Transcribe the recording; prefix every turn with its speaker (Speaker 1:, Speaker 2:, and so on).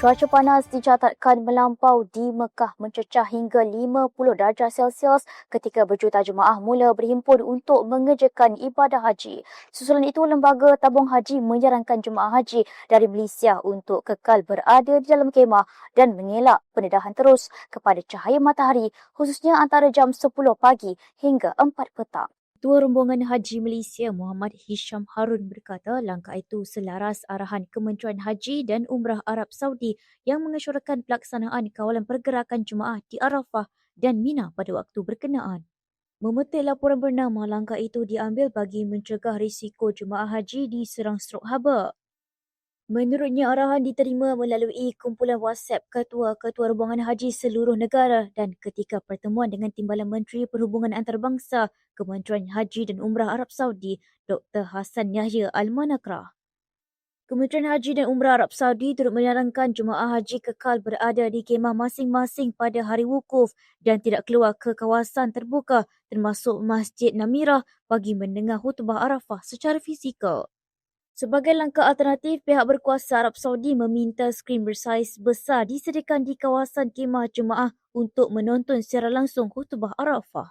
Speaker 1: Cuaca panas dicatatkan melampau di Mekah mencecah hingga 50 darjah Celsius ketika berjuta jemaah mula berhimpun untuk mengerjakan ibadah haji. Susulan itu, Lembaga Tabung Haji menyarankan jemaah haji dari Malaysia untuk kekal berada di dalam kemah dan mengelak pendedahan terus kepada cahaya matahari khususnya antara jam 10 pagi hingga 4 petang. Ketua Rombongan Haji Malaysia Muhammad Hisham Harun berkata langkah itu selaras arahan Kementerian Haji dan Umrah Arab Saudi yang mengesyorkan pelaksanaan kawalan pergerakan jemaah di Arafah dan Mina pada waktu berkenaan. Memetik laporan bernama, langkah itu diambil bagi mencegah risiko jemaah haji diserang strok haba. Menurutnya, arahan diterima melalui kumpulan WhatsApp ketua-ketua rombongan haji seluruh negara dan ketika pertemuan dengan Timbalan Menteri Perhubungan Antarabangsa Kementerian Haji dan Umrah Arab Saudi, Dr. Hassan Yahya Al-Manakrah. Kementerian Haji dan Umrah Arab Saudi turut menyarankan jemaah haji kekal berada di kemah masing-masing pada hari wukuf dan tidak keluar ke kawasan terbuka termasuk Masjid Namirah bagi mendengar khutbah Arafah secara fizikal. Sebagai langkah alternatif, pihak berkuasa Arab Saudi meminta skrin bersaiz besar disediakan di kawasan kemah jemaah untuk menonton secara langsung khutbah Arafah.